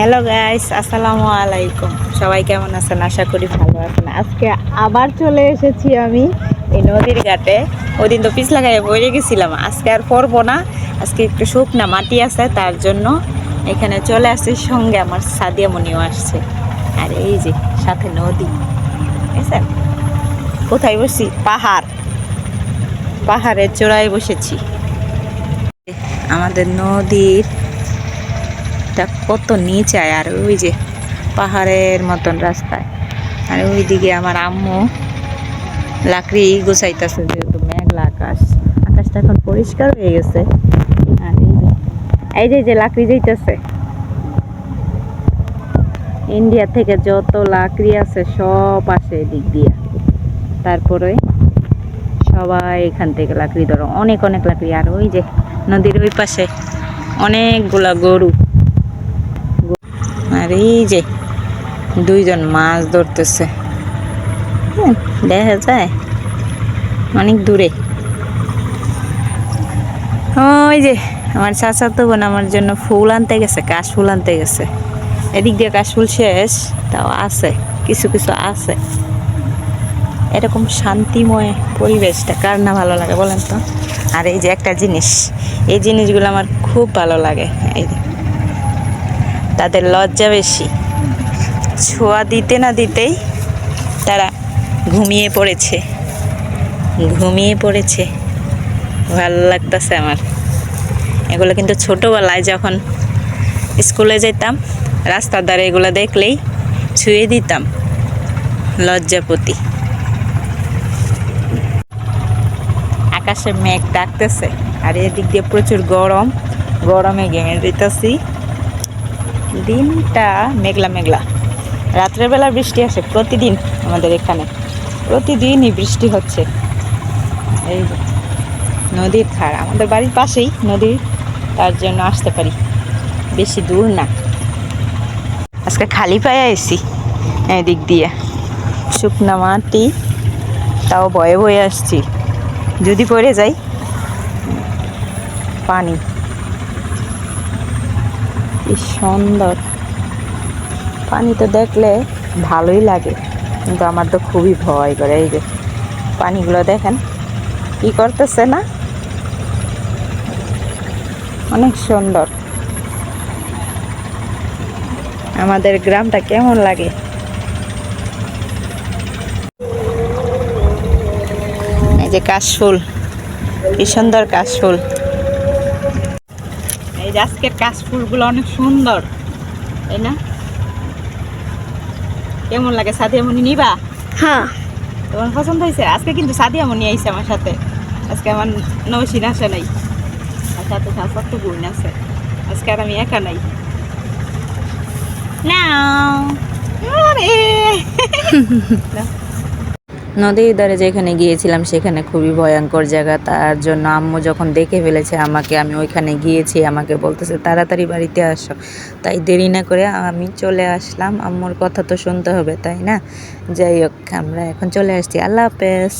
Hello guys আসসালামু আলাইকুম সবাই কেমন আছেন? আশা করি ভালো আছেন। আজকে আবার চলে এসেছি আমি এই নদীর ঘাটে। ওই দিন তো পিছ লাগাই বয়ে গেছিলাম। আজকে আর পরবো না। আজকে একটু শুকনা মাটি আছে, তার জন্য এখানে চলে আসছি। সঙ্গে আমার সাদিয়া মনিও আসছে। আর এই যে, সাথে নদী। বুঝছেন? কোথায় বসছি? পাহাড়। পাহাড়ের চূড়ায় বসেছি। আমাদের নদীর টা কত নিচায় আর ওই যে পাহাড়ের মতন রাস্তায়। আর ওইদিকে আমার আম্মু লাকড়ি গোছাইতেছে, যেহেতু মেঘলা আকাশ। আকাশটা এখন পরিষ্কার হয়ে গেছে। আর এই যে যে লাকড়ি যাইতেছে, ইন্ডিয়া থেকে যত লাকড়ি আছে সব আসে এদিক দিয়ে। তারপরে সবাই এখান থেকে লাকড়ি ধরো। অনেক অনেক লাকড়ি। আর ওই যে নদীর ওই পাশে অনেকগুলা গরু। আর এই যে দুইজন মাছ ধরতেছে। দেখা যায়। অনেক দূরে। ওই যে আমার চাচা তো বোন আমার জন্য ফুল আনতে গেছে, কাশ ফুল আনতে গেছে। এদিক দিয়ে কাশ ফুল শেষ, তাও আছে, কিছু কিছু আছে। এরকম শান্তিময় পরিবেশটা কার না ভালো লাগে বলেন তো? আর এই যে একটা জিনিস, এই জিনিসগুলো আমার খুব ভালো লাগে। এই তাদের লজ্জা বেশি। ছোঁয়া দিতে না দিতেই তারা ঘুমিয়ে পড়েছে। ঘুমিয়ে পড়েছে। ভালো লাগতেছে আমার। এগুলো কিন্তু ছোটোবেলায় যখন স্কুলে যেতাম, রাস্তার ধারে এগুলো দেখলেই ছুঁয়ে দিতাম লজ্জাপতি। আকাশে মেঘ ডাকতেছে, আর এদিক দিয়ে প্রচুর গরম। গরমে ঘেমে দিতেছি। দিনটা মেঘলা মেঘলা। রাত্রের বেলা বৃষ্টি আসে প্রতিদিন আমাদের এখানে। প্রতিদিনই বৃষ্টি হচ্ছে। এই নদীর ধার আমাদের বাড়ির পাশেই নদীর তার জন্য আসতে পারি। বেশি দূর না। আজকে খালি পায়ে এসি এদিক দিয়ে। শুকনা মাটি, তাও বয়ে বয়ে আসছি। যদি পড়ে যাই, পানি। কি সুন্দর। পানি তো দেখলে ভালোই লাগে, কিন্তু আমার তো খুবই ভয় করে। এই যে পানিগুলো দেখেন, কি করতেছে না? অনেক সুন্দর। আমাদের গ্রামটা কেমন লাগে? এই যে কাশফুল, কি সুন্দর কাশফুল। এই যে আজকের কাশফুলগুলো অনেক সুন্দর তাই না? কেমন লাগে সাদিয়া মনি নিবা? হ্যাঁ। তোমার পছন্দ হয়েছে? আজকে কিন্তু সাদিয়া মনি আইছে আমার সাথে। আজকে আমার নৌসিন আসে নাই। আর সাথে সাথে বোন আছে। আজকে আর আমি একা নাই। না আরে! নদীর ধারে যেখানে গিয়েছিলাম, সেখানে খুবই ভয়ঙ্কর জায়গা। তার জন্য আম্মু যখন দেখে ফেলেছে আমাকে, আমি ওইখানে গিয়েছি, আমাকে বলতেছে, তাড়াতাড়ি বাড়িতে আসো। তাই দেরি না করে আমি চলে আসলাম। আম্মুর কথা তো শুনতে হবে, তাই না? যাই হোক, আমরা এখন চলে আসছি। আল্লাহ হাফেজ।